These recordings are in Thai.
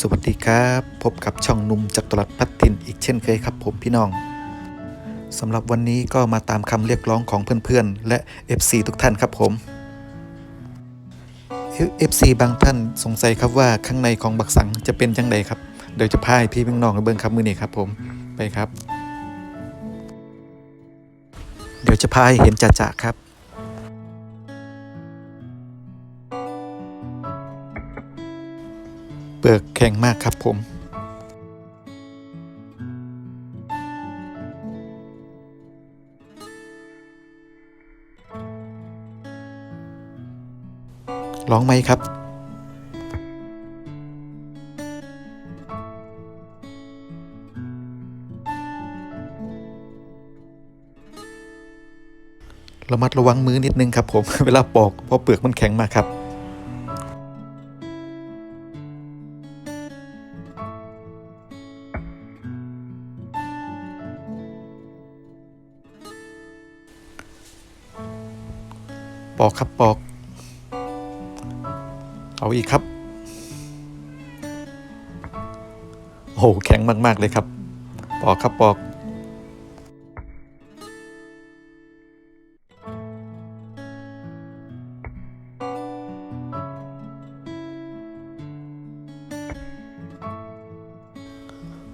สวัสดีครับ พบกับช่องนุ่มจักรรัดพัฒทินอีกเช่นเคยครับผมพี่น้องสำหรับวันนี้ก็มาตามคำเรียกร้องของเพื่อนๆ และ FC ทุกท่านครับผม FC บางท่านสงสัยครับว่าข้างในของบักสังจะเป็นจังไดครับ เดี๋ยวจะพาให้พี่พี่น้องเบิ้งครับมือนี้ครับผมไปครับ เดี๋ยวจะพาให้เห็นจ่าๆครับ เปลือกแข็งมากครับผมร้องไหมครับ ระมัดระวังมือนิดนึงครับผม เวลาปอกเพราะเปลือกมันแข็งมากครับ อกครับปอก เอาอีกครับ โอ้แข็งมาก ๆ เลยครับ ปอกครับปอก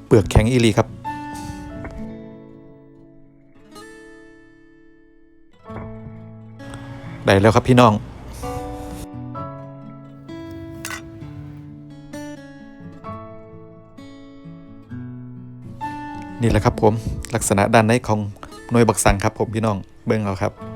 เปลือกแข็งอีลีครับ ได้แล้วครับพี่น้องนี่แหละครับผมลักษณะด้านในของหน่วยบักสังครับผมพี่น้องเบิ้งเอาครับ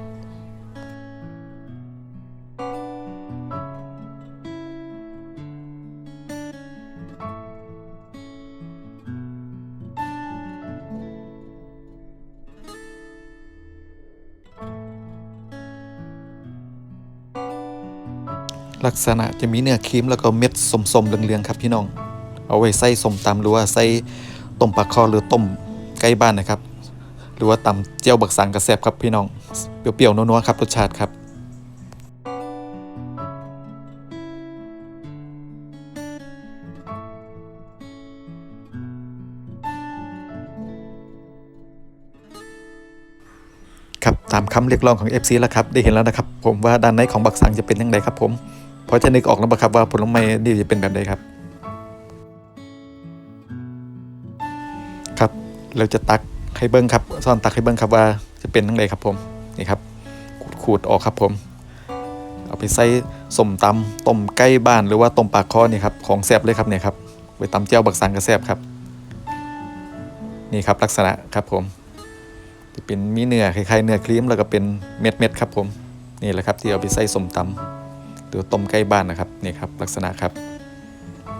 ลักษณะจะมีเนื้อครีมแล้วก็เม็ดสมๆเหลืองๆครับพี่น้อง เอาไว้ใส่สมตำหรือว่าใส่ต้มปลาคอหรือต้มไก่บ้านนะครับ หรือว่าตำเจียวบักสังกระแซบครับพี่น้อง เปรี้ยวๆนัวๆครับรสชาติครับครับตามคำเรียกร้องของ FC แล้วครับ ได้เห็นแล้วนะครับ ผมว่าด้านในของบักสังจะเป็นยังไงครับผม พอจะนึกออกแล้วปะครับว่าผลไม้นี่จะเป็นแบบใดครับ ครับ เราจะตักให้เบิ้งครับ ซ่อนตักให้เบิ้งครับว่าจะเป็นยังไงครับผมนี่ครับขูดขดออกครับผม เอาไปใส่สมตำต้มไก่บ้านหรือว่าต้มปลาคอนี่ครับของแซ่บเลยครับเนี่ยครับไว้ตำเจียวบักสังกระแซ่บครับ นี่ครับลักษณะครับผมจะเป็นมีเนื้อคล้ายๆเนื้อครีมแล้วก็เป็นเม็ดๆครับผมนี่แหละครับที่เอาไปใส่สมตำ หรือต้มไก่บ้านนะครับนี่ครับลักษณะครับ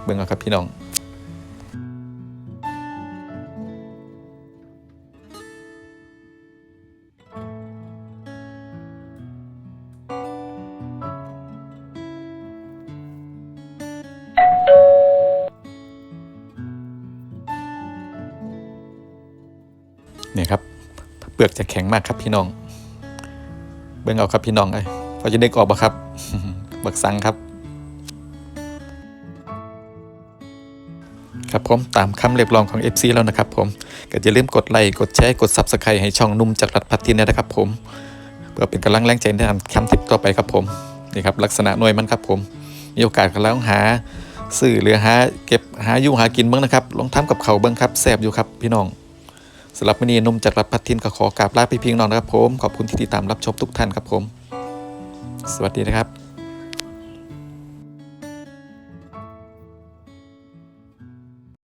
เบิ่งเอาครับพี่น้องเนี่ยครับเปลือกจะแข็งมากครับพี่น้อง เบิ่งเอาครับพี่น้องไอ้พอจะนึกออกปะครับ บักสังครับ ครับผมตามคำเรียกร้องของ FC แล้วนะครับผมก็อย่าลืมกดไลค์กดแชร์กด Subscribe ให้ช่องนุ่มจากรัฐพัฒทินด้วยนะครับผมเพื่อเป็นกำลังแรงใจในการทำคลิปต่อไปครับผมนี่ครับลักษณะหน่วยมันครับผมมีโอกาสก็ลองหาซื้อหรือหาเก็บหาอยู่หากินเบ้างนะครับลองทำกับเขาเบ้างครับแซ่บอยู่ครับพี่น้องสำหรับวันนี้นมจากรัฐพัฒทินก็ขอกราบลาไปเพียงน้องนะครับผม ขอบคุณที่ติดตามรับชมทุกท่านครับผม สวัสดีนะครับ